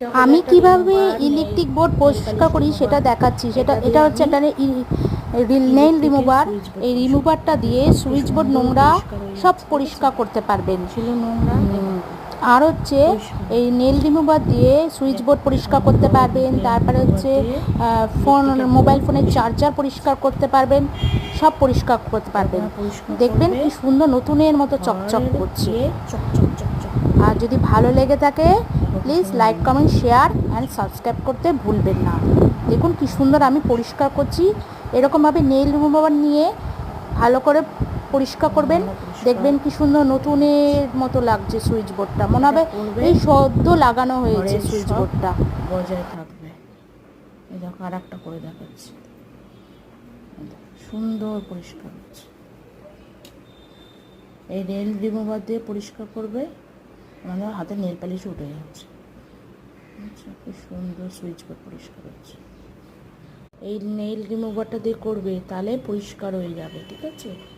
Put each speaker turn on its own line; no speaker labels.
আমি কীভাবে electric board পরিষ্কার করি সেটা দেখাচ্ছি। সেটা, এটা হচ্ছে একটা নেইল রিমুভার এই রিমুভারটা দিয়ে সুইচ বোর্ড নোংরা সব পরিষ্কার করতে পারবেন। আর হচ্ছে এই নেল রিমুভার দিয়ে সুইচ বোর্ড পরিষ্কার করতে পারবেন। তারপরে হচ্ছে ফোন মোবাইল ফোনের চার্জার পরিষ্কার করতে পারবেন। সব পরিষ্কার করতে পারবেন। দেখবেন। কি সুন্দর নতুনের মতো চকচক করছে। আর যদি ভালো লেগে থাকে please like comment share and subscribe করতে ভুলবেন না। দেখুন কি সুন্দর আমি পরিষ্কার করছি। এরকমভাবে নেইল রিমুভার নিয়ে ভালো করে পরিষ্কার করবেন। দেখবেন কি সুন্দর নতুনের মতো লাগছে সুইচ বোর্ডটা মনে হবে। এই সদ্য লাগানো হয়েছে সুইচ বোর্ডটা
বজায় থাকবে। এই দেখো আর একটা করে দেখাচ্ছি। সুন্দর পরিষ্কার হচ্ছে। এই নেল রিমুভার দিয়ে পরিষ্কার করবে। আমাদের হাতে নেল পালিশ উঠে যাচ্ছে। কি সুন্দর সুইচ বোর্ড পরিষ্কার হচ্ছে এই নেইল রিমুভারটা দিয়ে করবে, তাহলে পরিষ্কার হয়ে যাবে, ঠিক আছে?